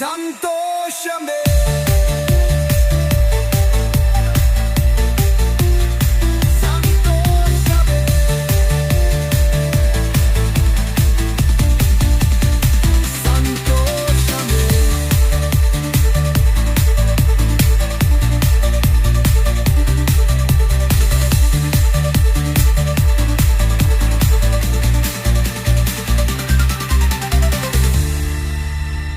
సంతోషమే.